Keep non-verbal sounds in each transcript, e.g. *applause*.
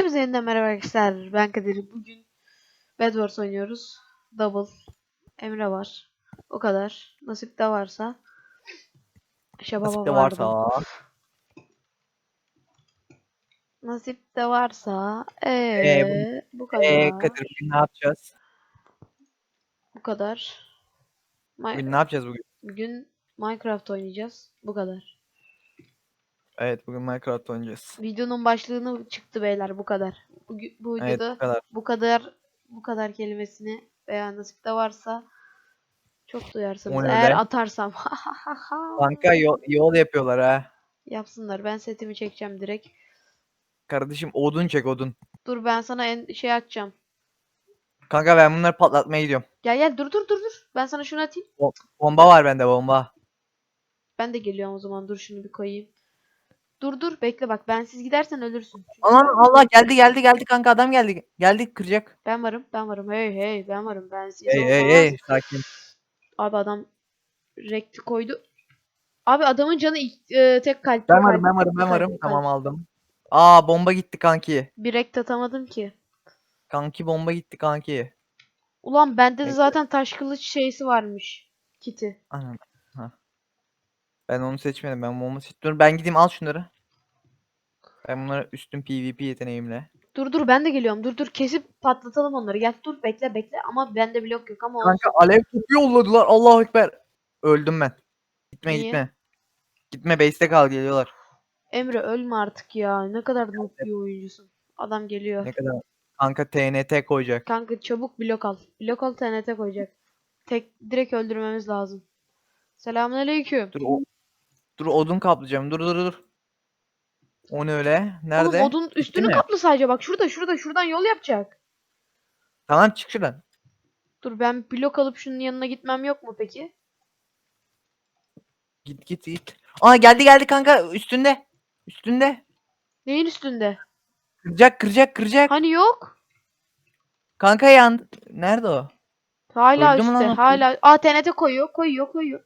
Hepinize yeniden merhaba arkadaşlar. Ben Kadir. Bugün Bedwars oynuyoruz. Double. Emre var. O kadar. Nasip de varsa. Şababa Nasip de vardı. varsa. Nasip de varsa. Ee, Ee, bu kadar. Eee Kadir bugün ne yapacağız? Bu kadar. Bugün ne yapacağız bugün? Bugün Minecraft oynayacağız. Bu kadar. Evet bugün Minecraft oynayacağız. Videonun başlığını çıktı beyler. Bu kadar. Bu, bu Evet videoda bu kadar. bu kadar bu kadar kelimesini veya nasip de varsa çok duyarsınız. Eğer atarsam *laughs* Kanka yol, yol yapıyorlar ha. yapsınlar. Ben setimi çekeceğim direkt. Kardeşim odun çek odun. Dur ben sana en şey atacağım. Kanka ben bunları patlatmaya gidiyorum. Gel gel dur dur dur dur. Ben sana şunu atayım. Bomba var bende bomba. Ben de geliyorum o zaman. Dur şunu bir koyayım. Dur dur bekle bak. Bensiz gidersen ölürsün. Çünkü Aman Allah geldi geldi geldi kanka adam geldi. Geldi kıracak. Ben varım. Ben varım. Hey hey ben varım. Bensiz Hey hey olmaz. hey sakin. Abi adam rekti koydu. Abi adamın canı ilk- e, tek kalp. Ben varım ben varım ben varım. Tamam aldım. Aa bomba gitti kanki. Bir rekt atamadım ki. Kanki bomba gitti kanki. Ulan bende de Bekle. zaten taş kılıç şeysi varmış. Kiti. Anam. Ha. Ben onu seçmedim. Ben bomba seçtim. Dur ben gideyim al şunları. Ben bunları üstün PvP yeteneğimle. Dur dur ben de geliyorum. Dur dur kesip patlatalım onları. Gel dur bekle bekle ama bende blok yok ama olsun. Kanka alev topu yolladılar. Allahu ekber. Öldüm ben. Gitme Niye? gitme. Gitme base'te kal geliyorlar. Emre ölme artık ya. Ne kadar noob bir oyuncusun. Adam geliyor. Ne kadar. Kanka TNT koyacak. Kanka çabuk blok al. Blok al TNT koyacak. Tek direkt öldürmemiz lazım. Selamünaleyküm. Dur o. Dur odun kaplayacağım. Dur dur dur. O ne öyle? Nerede? Oğlum odun üstünü mi? kaplı sadece bak. Şurada şurada şuradan yol yapacak. Tamam çık şuradan. Dur ben blok alıp şunun yanına gitmem yok mu peki? Git git git. Aa geldi geldi kanka üstünde. Üstünde. Neyin üstünde? Kıracak kıracak kıracak. Hani yok? Kanka yandı. Nerede o? Hala Öldü mü üstte. Hala. Aa TNT koyuyor. Koyuyor koyuyor.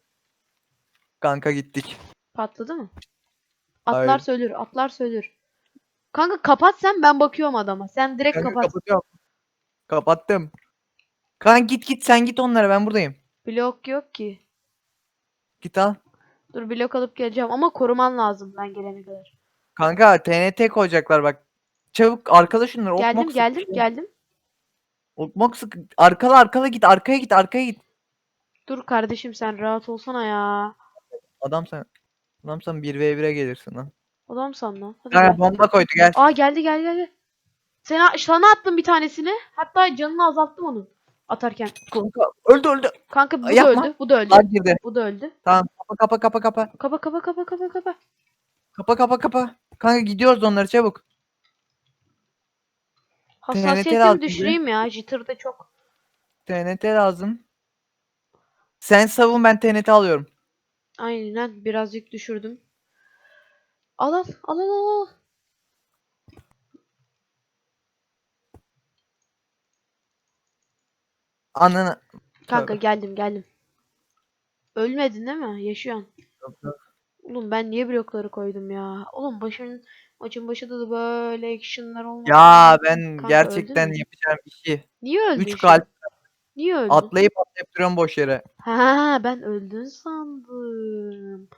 Kanka gittik. Patladı mı? Hayır. Atlar söylür. Atlar söylür. Kanka kapat sen ben bakıyorum adama. Sen direkt Kanka kapat. kapatıyorum. Kapattım. Kanka git git sen git onlara ben buradayım. Blok yok ki. Git al. Dur blok alıp geleceğim ama koruman lazım ben gelene kadar. Kanka TNT koyacaklar bak. Çabuk arkala şunları. ok Geldim mok sık geldim geldim. Ok mok sık. Arkala arkala git arkaya git arkaya git. Dur kardeşim sen rahat olsana ya. Adam sen Adam sen 1v1'e gelirsin lan. Adam san lan. Hadi Kanka gel. bomba koydu gel. Aa geldi geldi geldi. Sana, sana attım bir tanesini. Hatta canını azalttım onu atarken. Kanka öldü öldü. Kanka bu da Yapma. öldü. Bu da öldü. Lag girdi. Bu da öldü. Tamam kapa kapa kapa kapa. Kapa kapa kapa kapa kapa. Kapa kapa kapa. Kanka gidiyoruz onları çabuk. Hassasiyetimi lazım düşüreyim ya. Jitter'da çok. TNT lazım. Sen savun ben TNT alıyorum. Aynen birazcık düşürdüm. Al al al al al. Ananı. Kanka geldim geldim. Ölmedin değil mi? Yaşıyorsun. Oğlum ben niye blokları koydum ya? Oğlum başın maçın başında da böyle action'lar olmaz. Ya ben Kanka gerçekten öldün mü? yapacağım işi. Niye öldün? 3 şimdi? kalp Niye öldün? atlayıp atlayıp duruyorum boş yere. Ha ben öldün sandım.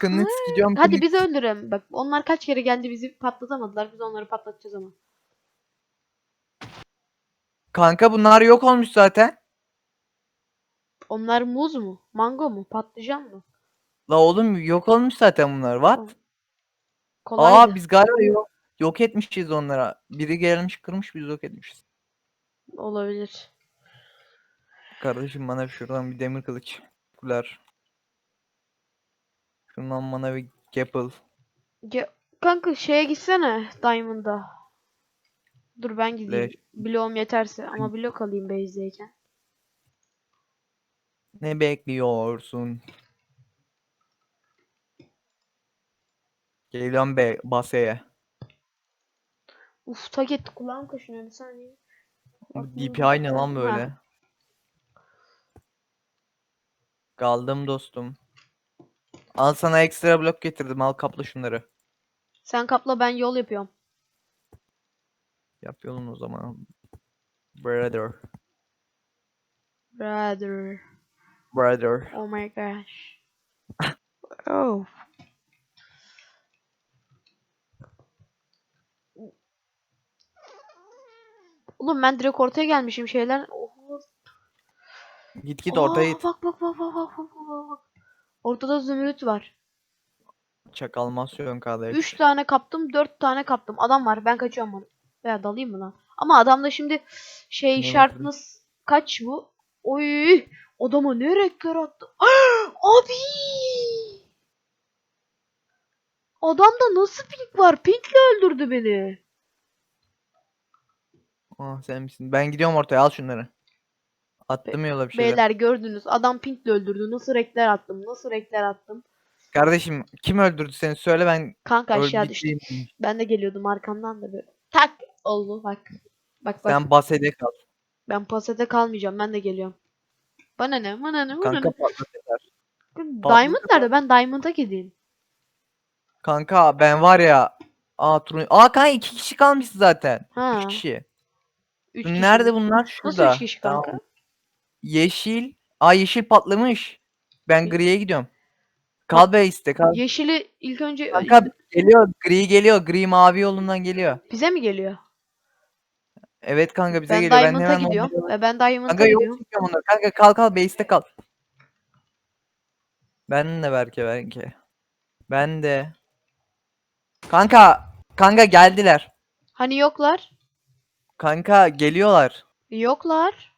Kınıç gidiyorum. Hadi kınıç. bizi öldürelim. Bak onlar kaç kere geldi bizi patlatamadılar. Biz onları patlatacağız ama. Kanka bunlar yok olmuş zaten. Onlar muz mu? Mango mu? Patlıcan mı? La oğlum yok olmuş zaten bunlar. What? Kolaydı. Aa biz galiba yok, yok etmişiz onlara. Biri gelmiş kırmış biz yok etmişiz. Olabilir. Kardeşim bana şuradan bir demir kılıç. Kular. Şundan bana bir gapple. Ge- Kanka şeye gitsene Diamond'a. Dur ben gideyim. Leş. Bloğum yeterse ama blok alayım base'deyken. Ne bekliyorsun? Geliyorum be baseye. Uf tak etti kulağım kaşınıyor bir saniye. Bu Aklım DPI ne lan Ha. böyle? Kaldım dostum. Al sana ekstra blok getirdim. Al kapla şunları. Sen kapla ben yol yapıyorum. Yap yolun o zaman. Brother. Brother. Brother. Oh my gosh. Oh. Oğlum ben direkt ortaya gelmişim şeyler. Oho. Git git ortaya git. Bak bak bak bak bak bak bak. Ortada zümrüt var. Çakalmasyon kardeş. 3 tane kaptım, 4 tane kaptım. Adam var. Ben kaçıyorum bunu. Veya dalayım mı lan? Ama adamda şimdi şey Ne sharpness kaç bu? Oy! Adama ne renkler attı? *gasps* Abi! Adamda nasıl pink var? Pinkle öldürdü beni. Ah sen misin? Ben gidiyorum ortaya al şunları. Attım yola bir şeyler. Beyler gördünüz. Adam pinkle öldürdü. Nasıl renkler attım? Nasıl renkler attım? Kardeşim kim öldürdü seni söyle ben Kanka aşağı düştüm. Ben de geliyordum arkamdan da böyle. Tak oldu bak. Bak bak. Sen basede kal. Ben pasete kalmayacağım. Ben de geliyorum. Bana ne? Bana ne? Bana Kanka ne? patlat yeter. Diamond nerede? Ben Diamond'a gideyim. Kanka ben var ya. Aa turun. Aa kanka iki kişi kalmış zaten. Ha. Üç kişi. Üç kişi Nerede bunlar? Şurada. Nasıl üç kişi Tamam. Yeşil. Aa yeşil patlamış. Ben griye gidiyorum. Kal base'te kal. Yeşili ilk önce Kanka geliyor. Gri geliyor. Gri mavi yolundan geliyor. bize mi geliyor? Evet kanka bize ben geliyor. Ben Diamond'a hemen gidiyorum. Ve ben Diamond'a Kanka yok gidiyorum. çekiyorum onları. Kanka kal kal base'te kal. Ben de belki belki. Ben de. Kanka. Kanka geldiler. Hani yoklar? Kanka geliyorlar. Yoklar.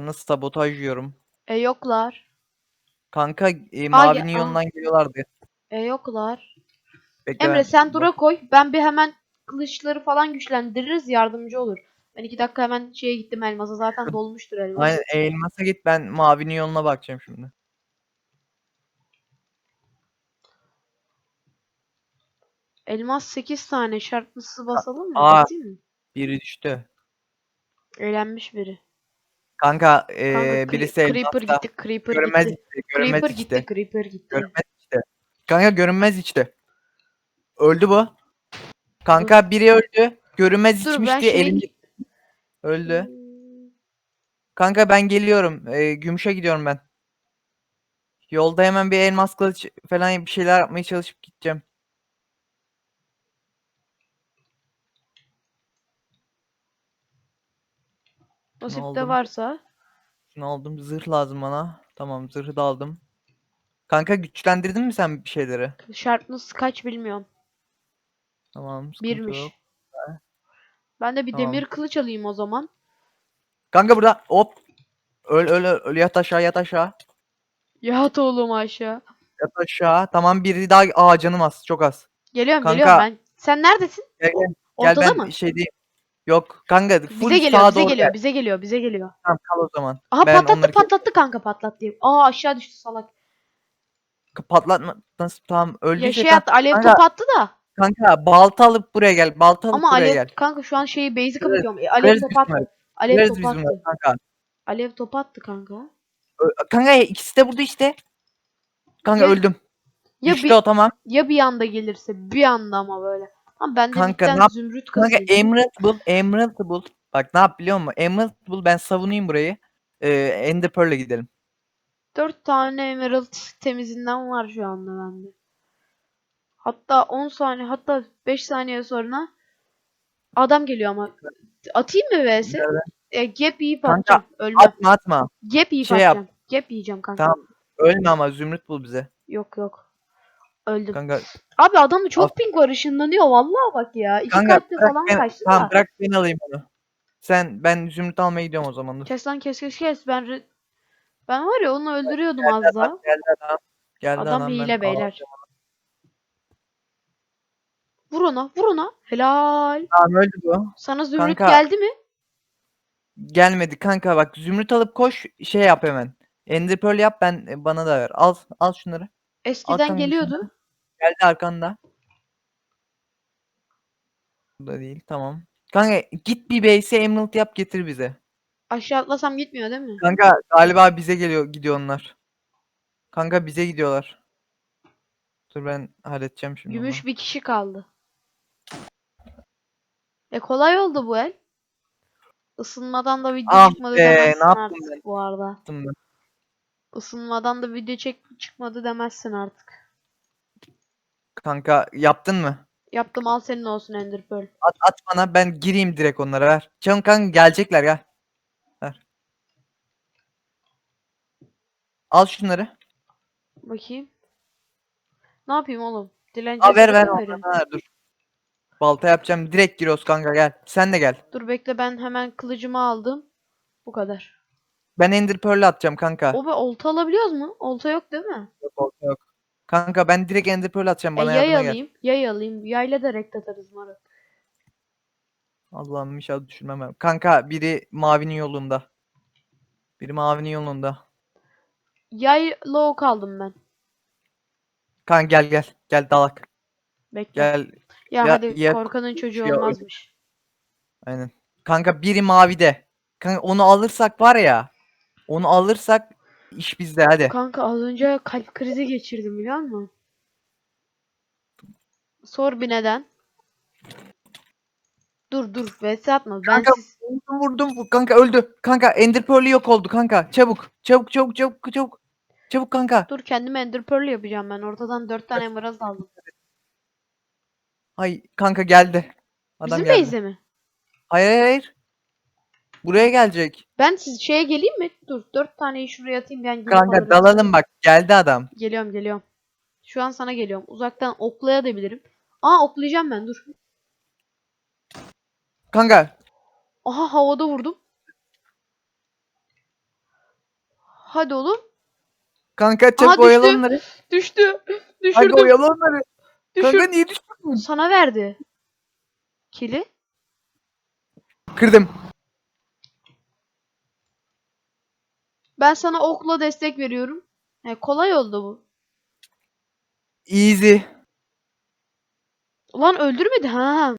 Nasıl sabotaj yiyorum. E yoklar. Kanka e, Aa, mavi ya- neon'dan geliyorlardı. E yoklar. Bekle Emre ben- sen dura koy. Ben bir hemen kılıçları falan güçlendiririz. Yardımcı olur. Ben iki dakika hemen şeye gittim elmasa. Zaten dolmuştur elmas. Aynen elmasa git ben mavi neon'una bakacağım şimdi. Elmas 8 tane. Şartlısı basalım mı? Aa. Biri düştü. Eğlenmiş biri. Kanka, Kanka e, Cre- birisi Creeper gitti. Creeper Görünmez gitti. gitti. Görünmez Creeper gitti. Creeper gitti. Görünmez içte. Kanka görünmez içte. Öldü bu. Kanka biri öldü. Görünmez Dur, ben diye şeye öldü. Hmm. Kanka ben geliyorum. E, gümüşe gidiyorum ben. Yolda hemen bir elmas kılıç falan bir şeyler yapmaya çalışıp gideceğim. Nasipte aldım? varsa. Şunu aldım. Zırh lazım bana. Tamam zırhı da aldım. Kanka güçlendirdin mi sen bir şeyleri? Sharpness kaç bilmiyorum. Tamam sıkıntı Birmiş. yok. Ben de bir Tamam. demir kılıç alayım o zaman. Kanka burada hop. Öl öl öl, öl yat aşağı yat aşağı. Yat oğlum aşağı. Yat aşağı. Tamam biri daha aa canım az çok az. Geliyorum Kanka. geliyorum ben. Sen neredesin? Gel gel. Gel Ortada ben mı? şeydeyim. Yok kanka full Bize geliyor, sağa bize doğru geliyor, gel. bize geliyor, bize geliyor. Tamam kal o zaman. Aha Ben patlattı, onları patlattı kanka patlattı. Aa aşağı düştü salak. Patlatma. Nasıl tamam Ya öldüyse şey tamam. attı, alev Kanka, top attı da. Kanka balta alıp buraya gel. Balta alıp Ama buraya alev gel. kanka şu an şeyi base'i kapatıyorum. E, alev biz attı. Alev top biz bunları attı. kanka. Alev top attı kanka. Ö- Kanka ikisi de burada işte. Kanka Ya- öldüm. Ya Düştü bir o tamam. ya bir anda gelirse bir anda ama böyle. Ama ben de Kanka, ne yap- zümrüt Kanka kazıyım. Emerald bul. Emerald bul. Bak ne yap biliyor musun? Emerald bul ben savunayım burayı. Ee, Ender Pearl'e gidelim. 4 tane emerald temizinden var şu anda bende. Hatta 10 saniye hatta 5 saniye sonra adam geliyor ama atayım mı vs? Nerede? E, gap yiyip Kanka, atacağım. Ölmem. Atma atma. Gap yiyip şey yap. atacağım. Gap yiyeceğim kanka. Tamam. Ölme ama Zümrüt bul bize. Yok yok. Öldüm. Kanka, Abi adamın çok Al. ping var ışınlanıyor vallahi bak ya. İki kanka kalpte bırak falan ben, kaçtı tamam da. bırak ben alayım onu. Sen ben Zümrüt almaya gidiyorum o zaman dur. Kes lan kes kes kes. Ben re- ben var ya onu öldürüyordum Geldi az daha. adam, geldi adam. Geldi Adam ben hile beyler. alacağım. Vur ona vur ona. Helal. Tamam öldü bu. Sana zümrüt Kanka. geldi mi? Gelmedi kanka bak Zümrüt alıp koş şey yap hemen. Ender Pearl yap ben bana da ver. Al al şunları. Eskiden kanka geliyordu. Geldi arkanda. Bu da değil tamam. Kanka git bir base'e Emerald yap getir bize. Aşağı atlasam gitmiyor değil mi? Kanka galiba bize geliyor gidiyor onlar. Kanka bize gidiyorlar. Dur ben halledeceğim şimdi Gümüş bir kişi kaldı. E kolay oldu bu el. Isınmadan da video Ah çıkmadı be, ne demezsin yaptım artık ben? bu arada. Isınmadan da video çek çıkmadı demezsin artık. Kanka yaptın mı? Yaptım al senin olsun Ender Pearl. At, at bana ben gireyim direkt onlara ver. Çabuk kanka gelecekler gel. Ver. Al şunları. Bakayım. Ne yapayım oğlum? Dilenci Al ver ver vereyim? Ha, dur. Balta yapacağım. Direkt giriyoruz kanka gel. Sen de gel. Dur bekle ben hemen kılıcımı aldım. Bu kadar. Ben Ender Pearl'ü atacağım kanka. O be olta alabiliyoruz mu? Olta yok değil mi? Yok, balta yok. Kanka ben direkt Ender Pearl atacağım. E Bana yay yardıma gel. alayım. Yay alayım. Yayla da rekt atarız Mara. Allah'ım inşallah düşürmem. ben. Kanka biri mavinin yolunda. Biri mavinin yolunda. Yayla ok aldım ben. Kanka gel gel. Gel dalak. Bekle. Gel. Ya, Ya- hadi ya- korkanın çocuğu ya- olmazmış. Aynen. Kanka biri mavide. Kanka onu alırsak var ya. Onu alırsak iş bizde hadi. Kanka az önce kalp krizi geçirdim biliyor musun? Sor bir neden. Dur dur vs atma. Ben Kanka siz... vurdum vurdum. vur- Kanka öldü. Kanka Ender Pearl'ü yok oldu kanka. Çabuk. Çabuk çabuk çabuk çabuk. Çabuk kanka. Dur kendime Ender Pearl yapacağım ben. Ortadan 4 tane emerald aldım. Ay kanka geldi. Adam Bizim geldi. base'e mi? Hayır hayır hayır. Buraya gelecek. Ben siz şeye geleyim mi? Dur 4 taneyi şuraya atayım ben gelip Kanka alırım. dalalım bak. Geldi adam. Geliyorum geliyorum. Şu an sana geliyorum. Uzaktan oklayabilirim. Aa oklayacağım ben dur. Kanka Aha havada vurdum. Hadi oğlum. Kanka çabuk düştü. oyalı onları. Düştü. Kanka Düşürdüm. oyalı onları. Düşür. Kanka niye düştün? Sana verdi. Kili. Kırdım. Ben sana okla destek veriyorum. He, kolay oldu bu. Easy. Ulan öldürmedi ha.